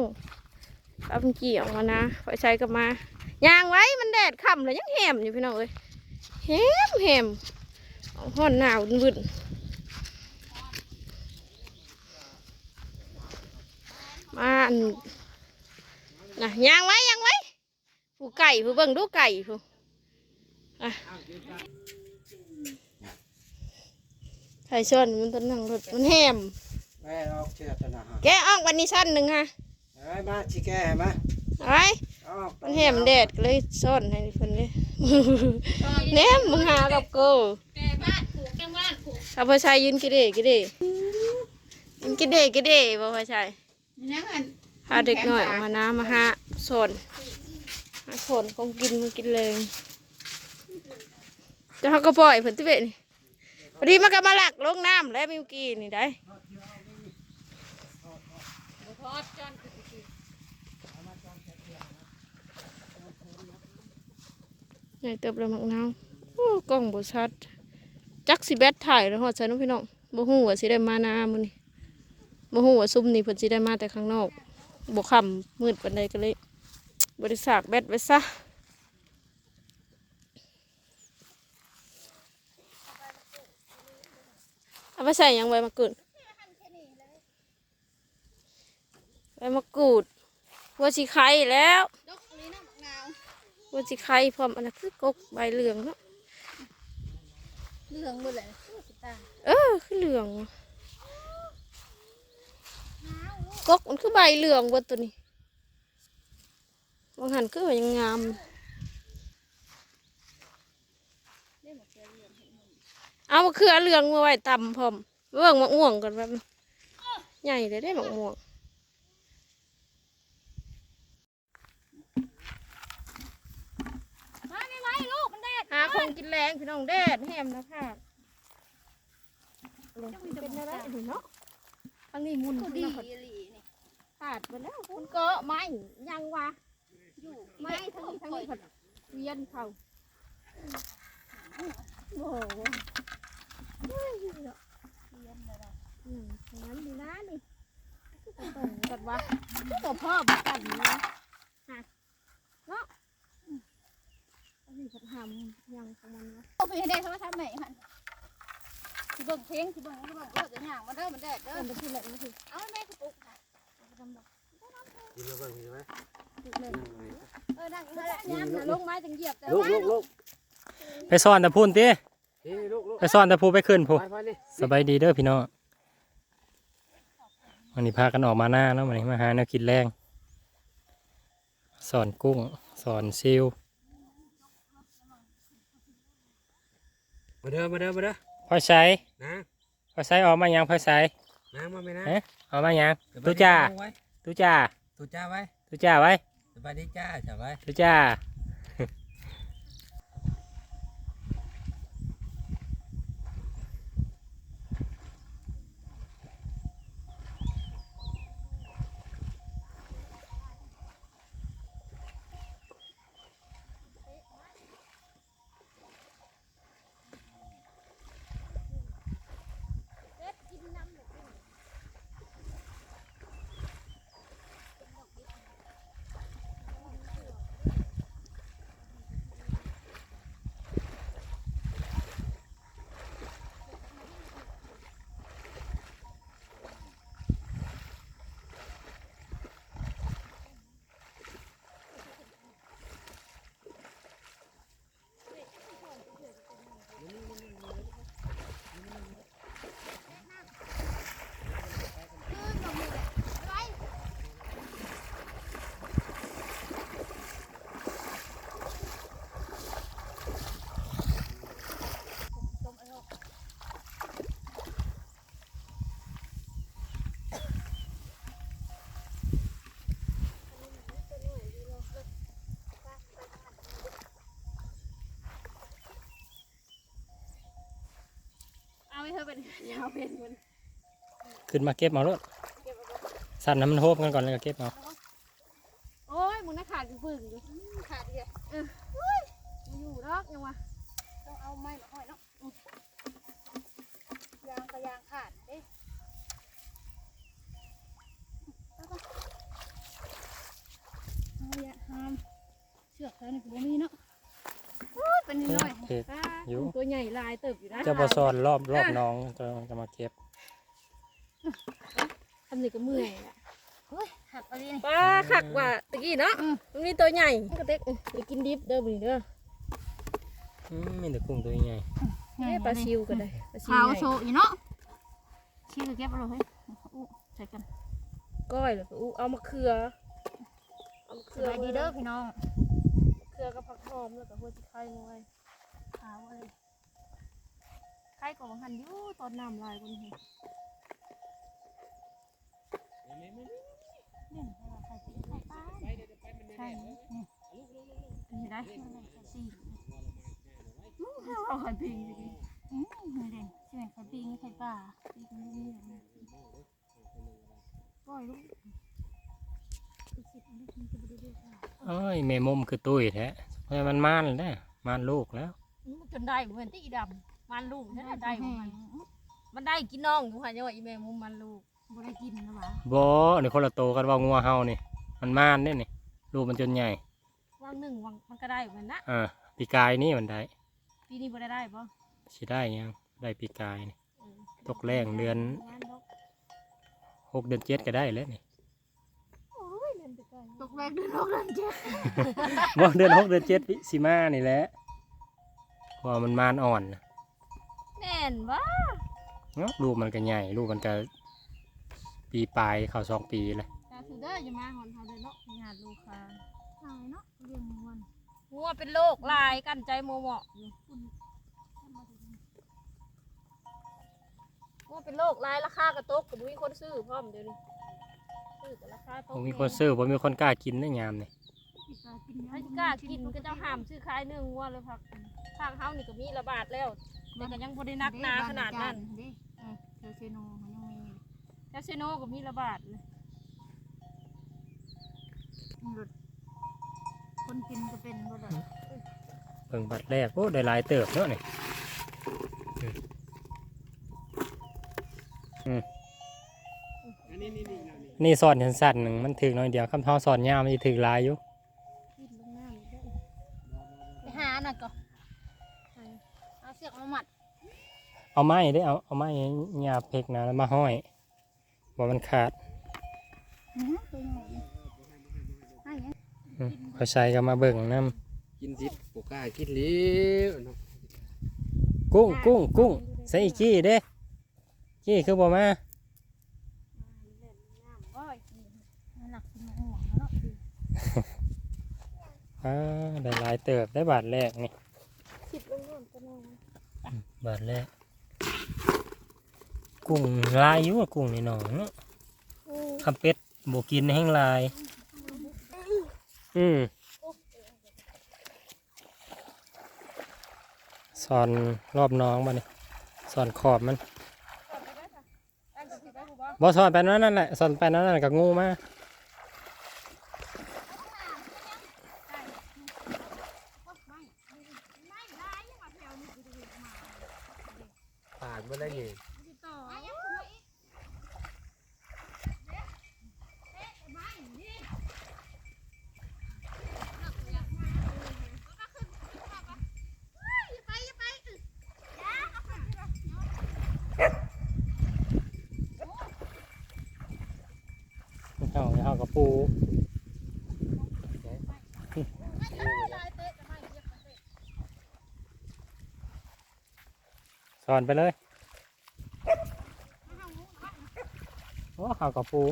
องเอาเป็นเกี่ยวมานะพอใช้กลับมายางไว้มันแดดค่ำเลยยังแหมอยู่พี่น้องเอ้ยแหมแหมห้อนหนาววึ่นมาอันนะยางไว้ยางไว้ผู้ไก่ผู้เบิ่งดูไก่ผู้อะไข่ชนมันต้นนั่งรถมันแหมแม่ออกเชือกนะฮะแกะออกวันนี้ชั้นหนึ่งฮะ เอ้ยมาชิแกให้มาเอาไว้เอาออกมันแหมแดดก็เลยซ่อนให้เพิ่นเลยเนมมึงหากับกูแกบ้านผูกแกบ้านผูกเอาพอชายยืนกิเดกิเดยืนกิเดกิเดบ่พอชายนั่งอันพาเด็กหน่อยออกมาน้ำมาหาสนหาสนคงกินมากินเลยจะเขาก็ปล่อยเพิ่นติเวะนี่พอดีมันก็มาหลักลงน้ำแล้วมิวกี้นี่ได้ ทอดจอนคือ ใหญ่เติบเลยมักนาวโอ้กล้องบ่ชัดจักสิแบตถ่ายแล้วฮอดใส่น้องพี่น้องบ่ฮู้ว่าสิได้มานามื้อนี้บ่ฮู้ว่าซุ่มนี่เพิ่นสิได้มาแต่ข้างนอกบ่ค่ำมืดปานใดก็เลยบ่ได้สากแบตไว้ซะเอาไปใส่ยังใบมะกรูดใบมะกรูดหัวสิไข่แล้ว ดอกนี้น้ำมะนาว หัวสิไข่พร้อมอันนั้นคือกกใบเหลืองเนาะเหลืองหมดเลยตาเออคือเหลืองว่ะกกมันคือใบเหลืองเบนตัวนี้บางหันคือว่ายังงามเอามะเขือเหลืองมาไว้ตำพร้อมเบิ่งมะม่วงกันแบบใหญ่เลยได้มะม่วง มาไม่ไหวลูกมันแดด หาขอ งกินแรงพี่น้องแดดแฮมนะค่ะเป็นอะไรนี่เนาะทางนี้มุนก็ขึ้นดีมาอีหลีนี่ขาดไปแล้วคุณเกาะไม้ยังวะอยู่ไม้ทั้งนี้ทั้งนี้ผัดเวียนเขาโอ้โหเฮ้ยเนาะอืมงั้นดีนะนี่ตรงกันวะตัวพ่อบักกันนะฮะเนาะอั นนี้ผัดหำยังของมันวะโอ้ไปให้ได้เขามาทำไหนหันสิเบิ่งเพลงสิเบิ่งสิเบิ่งเออจะห่างมาเด้อมันแดดเด้อเออมันคืออะไรมันคือเอาแม่คือปุ๊กค่ะกินแล้วเบิ่งใช่ไหมเลยเออนั่งนั่งแหละยามนะลงไม้จังเหยียบแต่ลูกว่าลูกลูกไปซ่อนตะพูนตินี่ลูกลูกไปซ่อนตะพูไปขึ้นพูไปไปนี่สบายดีเด้อพี่น้องวันนี้พากันออกมาหน้าเนาะวันนี้มาหาแนวกินแรงสอนกุ้งสอนซิว มาเด้อมาเด้อมาเด้อพ่อใช้นะพ่อใช้ออกมายังพ่อใช้นะมาไม่นะเอ๊ะออกมายังตุจ้าไว้ตุจ้าตุจ้าไว้ตุจ้าไว้สบายดีจ้าจ้าไว้ตุจ้า เธอเป็นยาวเป็นมันขึ้นมาเก็บมาลดสั่นน้ำมันโฮบกันก่อนแล้วก็เก็บมอาโอ้ยมึงน่าขาดปึ่งอยู่ขาดเลยเอออยู่นอกยังวะต้องเอาไม้มาห้อยเนาะยางกระยางขาดเด้เอาอย่าห้ามเชือกแล้วนี่กูมีเนาะ เป็นนิดหน่อยเห็ดอยู่ ตัวใหญ่ลายเติบอยู่นะเจ้าบอซอนรอบรอบน้องจะจะมาเก็บทำนี่ก็เมื่อยอะโอ้ยหักไปนี่ป้าขักว่าตะกี้เนาะอืมมันมีตัวใหญ่กระเต็กไปกินดิบเด้อบุญเด้ออืมมีแต่กุ้งตัวใหญ่เอ้ยปลาซิวก็ได้ปลาซิวขาวใหญ่โชอยู่เนาะชี้ก็เก็บเอาเลยเฮ้ยอู้ใส่กันก้อยแล้วก็อู้เอามะเขือเอามะสเขือบายดีเด้อพี่น้อง มะเขือกับผักหอมแล้วก็หัวจิไข่งไปขาวเลยไข่ของหันอยู่ตอนน้ำลายบนหัวเล่นให้เราใส่สีใส่ปลาใช่นี่นี่ได้สี่เอาไข่พิงดิอืมนี่เด่นสิเป็นไข่ปิ้งไข่ปลาปิ้งนี่นี่ก้อยลูกเอ้ ยแม่มุมคือตุ้ยแท้เพราะมันม่านแล้วนะม่านลูกแล้วอื้อมันจนได้เหมือนที่อีดำมันลูกนั่นแหละได้ของมันมันได้กินน้องอยู่ค่ะยังว่าอีแม่มุมมันลูกบ่ได้กินนะวะบ่นี่คนละโตกันว่างัวเฮานี่ มันม่านเด้นี่ลูกมันจนใหญ่วางหนึ่งวางมันก็ได้เหมือนนะอ่าปีกายนี่มันได้ปีนี้บ่ได้ได้ปะสิได้ยังได้ปีกายนี่เออตกแรงเดือนงานนกหกเดือนเจ็ดก็ได้แล้วนี่ โอ้ยเล่นไปไกล ตกแรกเดือนหกเดือนเจ็ดบ่เดือนหกเดือนเจ็ดสิมานี่แหละเพราะว่ามันม่านอ่อนน่ะแน่นวะเนาะลูกมันก็ใหญ่ลูกมันก็ปีปลายเข้าสองปีเลยแต่ถือเด้ออย่ามาหอนเขาเลยเนาะงานลูกค้าตายเนาะเลี้ยงมันงัวเป็นโรคลายกันใจโมเหมาะอยู่งัวเป็นโรคลายราคากระตกกับมีคนซื้อพร้อมเดี๋ยวนี้ ซื้อแต่ราคาตกผมมีคนซื้อผมมีคนกล้ากินได้ยามนี่กินปลากินไอ้ที่กล้ากินก็เจ้าห้ามซื้อขายเนื้องัวเลยพักทางเฮานี่ก็มีระบาดแล้วแต่ก็ยังบ่ได้นักหนาขนาดนั้นดิเออเทอร์เซโนมันยังมีแคสเซโนก็มีระบาดเลยหลุดคนกินก็เป็นบ่ได้เบิ่งบัตรแรกโอ้ได้หลายเติบเนาะนี่อืมอืม นี่สอนสั้นๆหนึ่งมันถึงน้อยเดียวคำท้อสอนยาวมันจะถึงหลายอยู่กินลงน้ำอีกแล้วไปหาหน่อยก่อนเอาเสือกมาหมัดเอาไม้ได้เอาเอาไม้หยาบเพกนะแล้วมาห้อยบ่มันขาดอื้อตัวใหญ่ให้ยังอืมเขาใช้ก็มาเบิ่งน้กินดิบปกล้ากินเลี้ยวเนาะำกุ้งกุ้งกุ้งใส่อีกกี้เด้กี้คือบ่มา ก้อย มันหนักกินหัวเนาะ อ่าได้หลายเติบได้บาทแรกนี่คิดลงน้ำก็นอนบาทแรก กุ้งลายอยู่ว่ากุ้งนี่น้องเนาะอืมคำเป็ดบกินแห้งลาย อืมสอนรอบน้องมาเนี่ยสอนขอบมันอันจะสิไปหูบ่บอสอนไปนั่นนั่นแหละสอนไปนั่นนั่นกับงูมา ผ่านมาได้ไง ต่อ เอาเอากับปู สอนไปเลยโอ้เอากับปู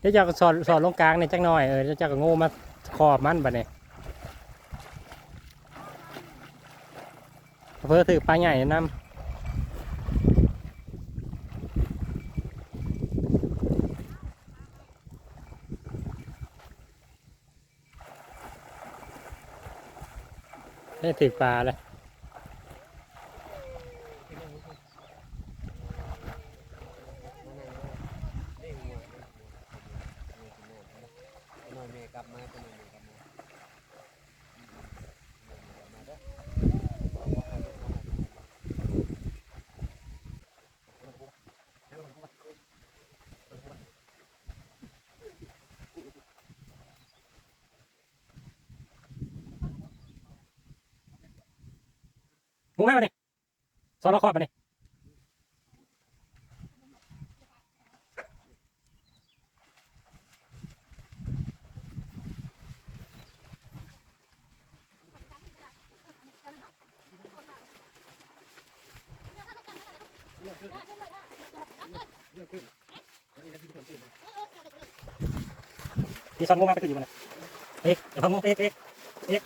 เดี๋ยวจะสอนสอนลงกลางเนี่ยจักหน่อยเออเดี๋ยวจะกับงูมาขอบมันบัดเนี่ยเพื่อถือปลาใหญ่นำ ได้ถือปลาเลย นอนเมกลับมาเป็นนอนเมกลับมา มุงแม่มาดิซอสเราคอบมาดิพี่ซอนงแม่ไปติดอยู่มันเอ๊ะเดี๋ยวพังมุ้งเอ๊ะเอ๊ะ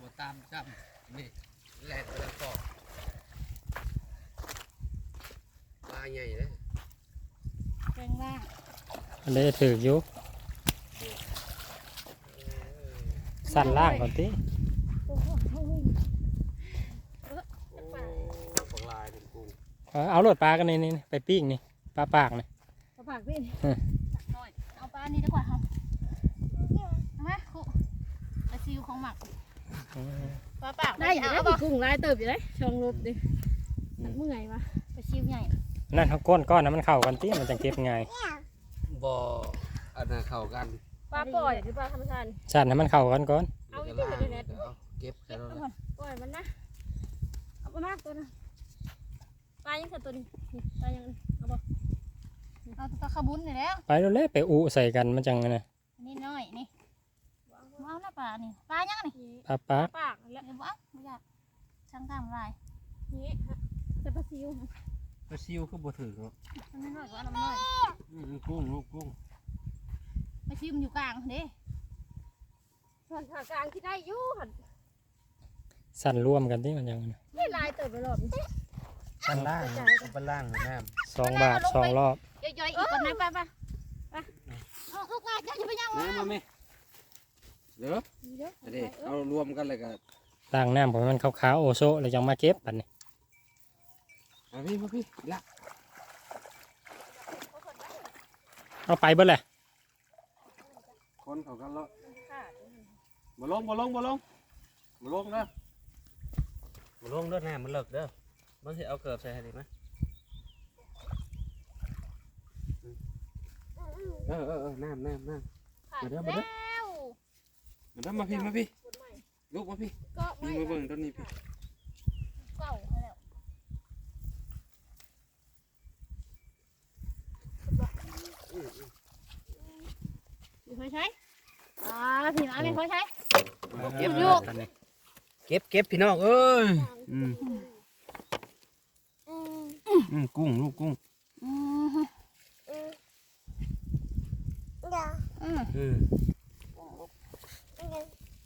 บ่ตามซ้ำนี่แหลกไปแล้วก็ปลาใหญ่เลย แรงล่าง อันนี้ถืออยู่สั่นล่างก่อนติโอ้ปลาลายเป็นกุ้งเอาเอาโหลดปลากันนี่นี่ไปปิ้งนี่ปลาปากนี่กระผักพี่หน่อยเอาปลานี่ดีกว่าครับเอาไหมครูปลาซิวของหมักปลาปากได้อยู่ได้เอากี่บ่กุ้งลายเติบอยู่ได้ชองรูปดิเมื่อไงวะปลาซิวใหญ่นั่นเขาก้นก้อนนะมันเข้ากันติมันจะเก็บง่าย บ่อันน่ะเข้ากันปลาปล่อยหรือปลาธรรมชาติสั่นให้มันเข้ากันก่อน เอาอีกดี๋ยวที่อยู่ในเน็ตเอาเก็บกันแล้วล่ะปล่อยมันนะเอาไปมากตัวนะปลายังสัตว์ตัวนี้นี่ปลายังเอาบ่เอาตัวขบุนนี่แล้วไปแล้วแหละไปอุใส่กันมันจังนะอันนี้น้อยนี่เอาละปลานี่ปลายังนี่นี่ปลาปากปากแล้วเดี๋ยวบ่เอาไม่อยากช่างตามลายนี่ฮะแต่ปลาซิว ปลาซิวคือบ่ถึงเนาะมันน้อยกว่าน้ำน้อยอืมกุ้งลูกกุ้งปลาซิวมันอยู่กลางเด้ส่วนผ่ากลางที่ได้อยู่หันสั่นร่วมกันติมันจังนะไม่ลายเติบไปรอบนี้ชั้นล่างชั้นล่างเหมือนน้สองบาทสองรอบย่อยๆอีกก่อนนะไปไปเอาลูกมาจะไปยังำน้ำมาไหมเดี๋ยวเดี๋ยวอันนี้เอารวมกันเลยกันล้างน้ำผมให้มันขาวๆโอโซแล้วยังมาเก็บปันนี่ มาพี่มาพี่ละเอาไปเบิดแหละคนเขากันแล้วบ่ลงบ่ลงบ่ลงบ่ลงเด้อบ่ลงเด้อแน่มันเลิกเด้อมันสิเอาเกือบใส่ให้ดีไหมเออเออเออน้ำน้ำน้ำ ขาดมาเด้อแล้มาเด้อวมาเด้อมาพี่มาพี่ลูกมาพี่ก็ไม่นี่มาเบิ่งต้นนี้พี่ เก่าแล้ว มีคนใช้อ่าพี่น้องมีคนใช้เก็บเก็บเก็บพี่น้องเอ้ยอืมอืมกุ้งลูกกุ้งอืมอืมอืม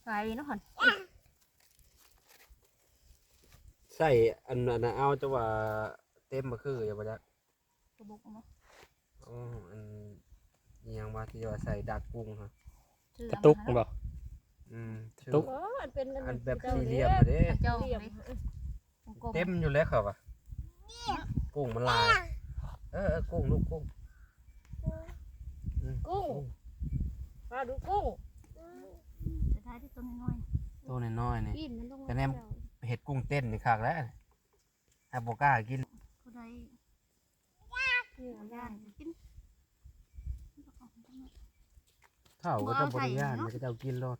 ใส่เนาะหั่นใส่อันนั้นน่ะเอาจะว่าเต็มมาคืออย่าบ่จักกระบอกเอามาอ๋ออัน อิหยังว่าที่ว่าใส่ดักกุ้งฮะชื่อกระตุกบ่อืมชื่อตุ๊กโอ้มันเป็นอันแบบสี่เหลี่ยมอะเด้เจ้าเหลี่ยมกลมเต็มอยู่แล้วครับว่ะกุ้งมันลายเออเออกุ้งลูกกุ้งอืมกุ้งมาดูกุ้งจะได้ที่ตัวน้อยตัวน้อยๆนี่กินมันต้องแต่แนม เห็ดกุ้งเต้นนี่คักแล้วถ้าบ่กล้ากินๆผู้ใดเหนื่อยย่านกิน เท่าก็จะบริยานมันก็จะเอากินรอด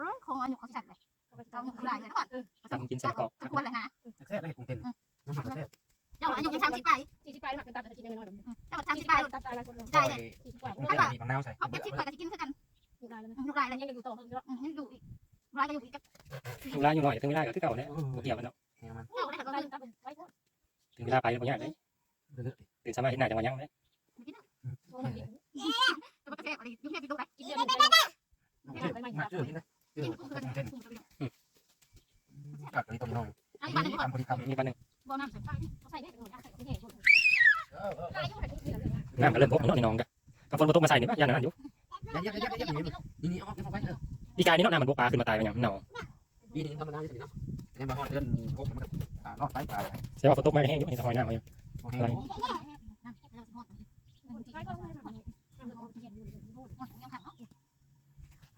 ร้องของอันอยู่เขาจัดเลยเจ้าอยู่หลายเลยก่อนทำกินใส่กรอกจะควรเลยนะแซ่บเลยกุ้งเต้นน้ำมันแซ่บเจ้าอายุยังสามสิบไปสี่สิบไปหมักเป็นตาจะกินยังไงหน่อยเจ้าสามสิบไปตัดตายละคนได้เลยสี่สิบกว่ากุ้งเต้นมีมะนาวใส่เอาเจ็ดสิบไปก็จะกินคือกันอยู่ได้แล้วนะอยู่หลายเลยยังอยู่โตเพิ่มเยอะยังอยู่อีกหลายก็อยู่อีกถึงเวลาอยู่หน่อยถึงเวลาก็คือเก่าเนี่ยบ่เกี่ยวกันเนาะแห้งมันเจ้าได้ก็ได้ได้ตัดเป็นไว้เถอะถึงเวลาไปบ่ยากเลยเลือดตื่นสามารถเห็นหน้าจังหวะยังเลย ยานนั้นอยู่ยัดยัดยัดยัดยัดนี่นี่เอาเอาไปเออปีกายนี่เนาะน้ำมันบกปลาขึ้นมาตายไปอย่างเนาะนี่นี่ธรรมดาที่สุดเนาะนี่มาเดินพกมันก็รอดไปตายเสียว่าฝนตกมาแห้งอยู่เห็นหอยน้ำอยู่อะไม่ทำ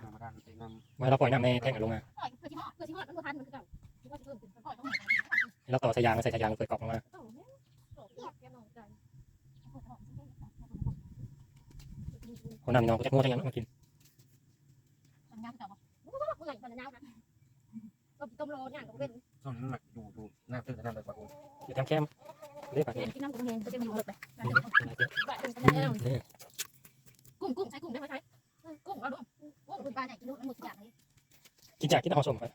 ธรรมดาเป็นน้ำเมื่อเราปล่อยน้ำในแท่งลงมาเพื่อที่อดเพื่อที่หอดมันก็ทันมันก็เก่าที่ว่าจะเพิ่มเป็นปล่อยต้องแล้วต่อสายยางใส่สายยางเปิดกรอกลงมา โอ้โหแกมองใจ คนน้ำพี่น้องก็จะงูทั้งอย่างนั้นมากินเมื่อไหร่ปัญญาครับก็ต้มโลอย่างก็เป็นช่วงนี้มันดูดูหน้าตื่นหน้าเลยปะกูอยู่แคมป์ๆเรียกปากเรียนกินน้ำกุ้งแห้งก็จะมีหมดไปกุ้งกุ้งใช้กุ้งได้ไหมใช้กุ้งเอาดูกุ้งเป็นปลาใหญ่กินลูกหมดอย่างนี้กินจากกินเอาสมครับ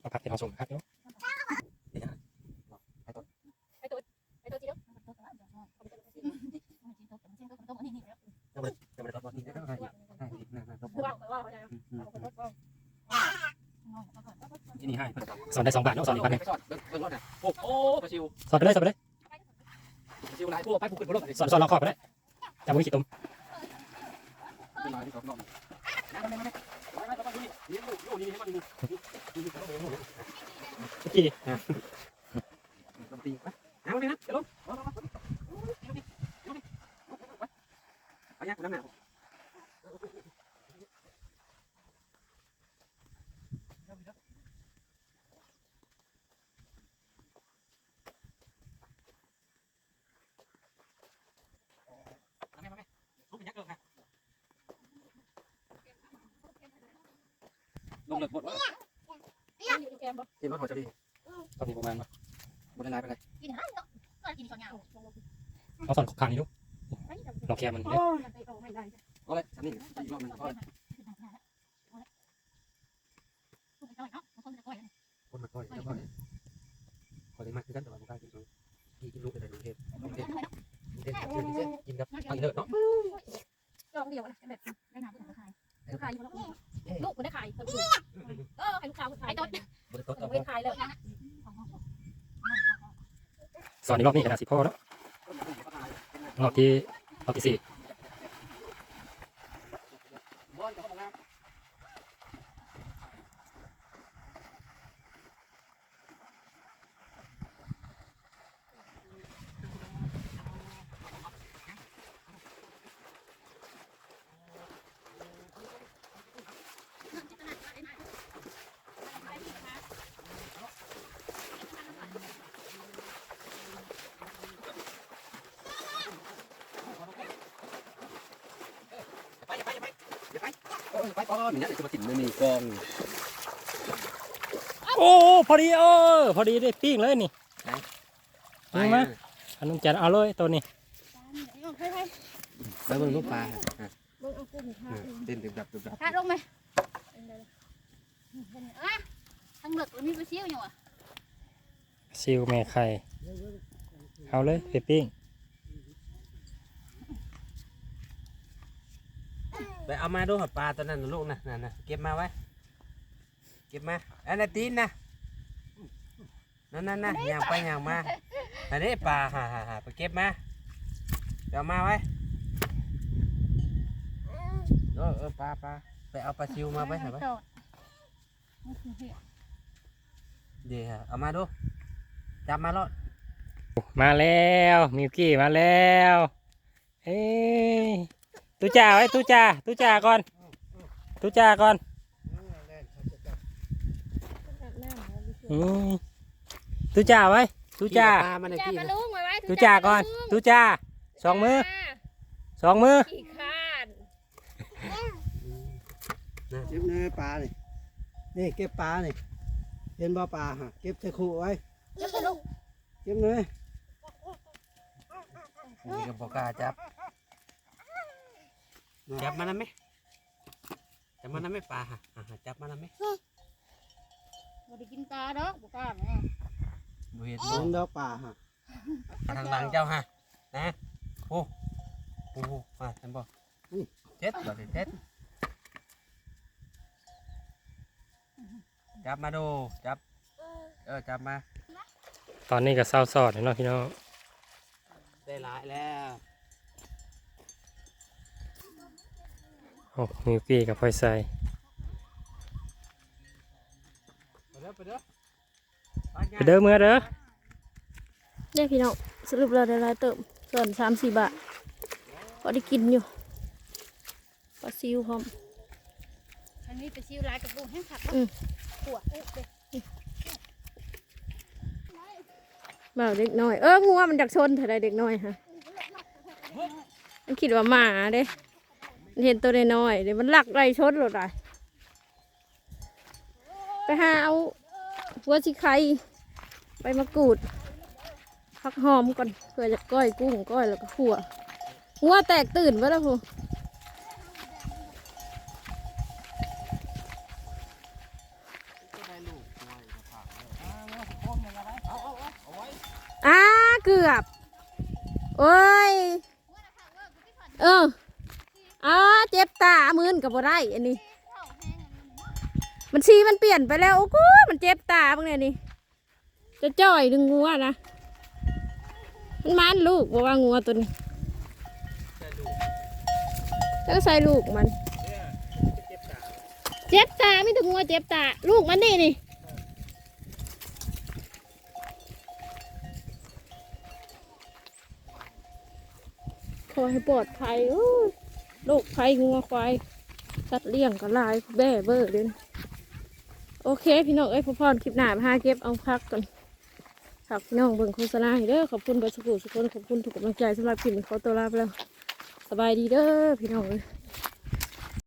เอาผักเป็นเอาสมครับเนาะ ไอ้ตัวจีน จะไปตอนนี้ได้ไหมได้อีกนะนะต้อง ว่าว่าเขาจะ ที่นี่ให้สอนได้สองบาทเนาะสอนอีกบาทหนึงสอดเบิ่งรถนะโอ้โหปลาชิวสอนไปเลยสอนไปเลยปลาชิวลายพวกไปผูกขึ้นบนรถสอนสอนลองขอบไปเลยจำไว้ขีดตุ้มเป็นลายที่เขาลองนี่นี่นี่นี่มันนี่เอ๋ลำตีไปเอาเลยนะเดี๋ยวลงเอาลงเอาเนี่ยน้ำ หนักลงเลยหมดวะแกมบอกกินมาหอจะดีตอนนี้ประมาณว่าหมดละลายไปเลยกินอะไรเนาะก็กินข้าวยาวเอาสอนข้างนี้ดูลองแคมมันโอ้เลยมันไปโอ้ไม่ได้เอาเลยฉันนี่อีกรอบนึงเอาเลยคนมาก่อยแล้วก็คนที่มาคือกันแต่ว่าไม่กล้ากินกินกินลูกไปเลยดูเทปดูเทปดูเทปกินกับอันเลิศเนาะลองเดียวนะแบบได้น้ำได้ขายลูกขายอยู่แล้วลูกมันได้ขายเออให้ลูกค้าขายต้น บริโภคต่อ ไม่ขายเลย สอนอีกรอบนี้ขนาดสิบพ่อแล้วรอบที่รอบที่สี่ ไปก่อนเนี่ยจะมากินไม่มีกองโอ้พอดีเออพอดีได้ปิ้งเลยนี่ปิ้งมาอันนุ่มจันเอาเลยตัวนี้ไปเบิ่งลูกปลาเอากุ้งทาเต้นดึบดับดึบดับทาลงไหมอะทั้งหลือกมีไปเชี่ยวอยู่อะซิวแม่ไข่เอาเลยไปปิ้ง ไปเอามาดูหับปลาตัวนั้นลูกนะนั่นนะเก็บมาไว้ เก็บมาอันนั้นตีนนะนั่นนั่นนะย่างไปย่างมาอันนี้ปลาฮ่าฮ่าฮ่าไปเก็บมาเดี๋ยวมาไว้เออเออปลาปลาไปเอาปลาชิวมาไว้เห็นไหมเดี๋ยวเอามาดูจับมาแล้วมาแล้วมิวกี้มาแล้วเอ้ย ตูจ่าไว้ตูจ่าตูจ่าก่อนตูจ่าก่อนอืมตูจ่าไว้ตูจ่าปลามันในจ้าที่ปลาลุงไว้ไว้ตูจ่าก่อนตูจ่าสองมือสองมือขี้ข้านเก็บเนื้อปลานี่นี่เก็บปลานี่เห็นบ่ปลาฮะเก็บใส่ขู่ไว้จ้าปลาลุงเก็บเนื้อนี่ก็บอกล้าจับ จับมันนะไหมจับมันนะไหมปลาฮะอ่าจับมันนะไหมบ่ได้กินปลาดอกบ่กล้าแม่บ่เห็นเห็นดอกปลาฮะทางหลังเจ้าฮะนะโอ้โอ้มาฉันบอกเจ็ดบ่ได้เจ็ดจับมาดูจับ เออจับมา ตอนนี้ก็เศร้าสอดเนาะพี่น้องได้หลายแล้ว โอ้มิวกี้กับพลอยใส่ไปเด้อไปเด้อไปเด้อเมื่อเด้อเนี่ยพี่น้องสรุปเราได้รายเติมส่วนสามสี่บาทพอได้กินอยู่ปลาซิวพร้อมอันนี้ไปซิวลายกับลูกแห้งขัดปวดบ่าวเด็กน้อย เอองัวมันดักชนเท่าไรเด็กน้อยฮะมันคิดว่าหมาเด้มัน เห็นตัวน้อยๆเดี๋ยวมันหลักไรชนหรอไรไปหาเอาหัวชิไข่ใบมะกรูดผักหอมก่อนเพื่อจะก้อยกุ้งก้อยแล้วก็ขั่วหัวแตกตื่นวะล่ะพูอ้าเกือบ โอ้ย เออ อ้าเจ็บตามืนกับบ่ได้อันนี้ มันชีมันเปลี่ยนไปแล้วโอ้โหมันเจ็บตาบ้างเนี่ยนี่จะจ่อยดึงงัวนะมันมันลูกบอกว่างัวตัวนี้แล้วใส่ลูกมัน เจ็บตาไม่ถึงงัวเจ็บตา ลูกมันนี่นี่ขอให้ปลอดภัย โรคภัยงัวควายสัตว์เลี้ยงก็ลายแบ่เบอร์เลยนโอเค พี่น้องเอ้ยพอพรคลิปหน้าพาหาเก็บเอาพักก่อนฝากพี่น้องเบิ่งโฆษณาให้เด้อขอบคุณบริสุขุสุขคนขอบคุณทุกกำลังใจสำหรับคลิปนี้ขอตัวลาไปแล้ว สบายดีเด้อพี่น้องเอ้ย